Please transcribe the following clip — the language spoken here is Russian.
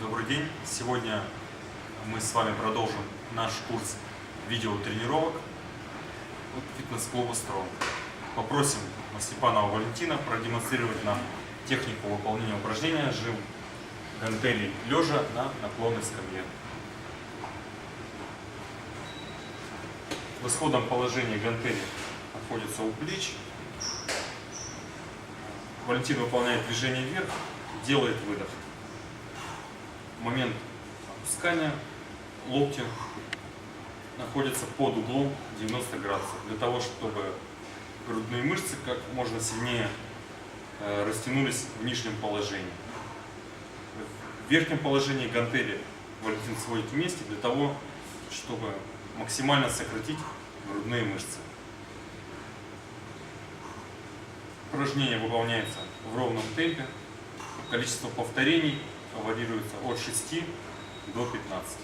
Добрый день! Сегодня мы с вами продолжим наш курс видеотренировок от фитнес-клуба «Стронг». Попросим Степанова Валентина продемонстрировать нам технику выполнения упражнения жим гантелей лежа на наклонной скамье. В исходном положении гантели находятся у плеч. Валентин выполняет движение вверх, делает выдох. Момент опускания локти находится под углом 90 градусов. Для того, чтобы грудные мышцы как можно сильнее э, растянулись в нижнем положении. В верхнем положении гантели Валентин сводит вместе для того, чтобы максимально сократить грудные мышцы. Упражнение выполняется в ровном темпе. Количество повторений варьируется от 6 до 15.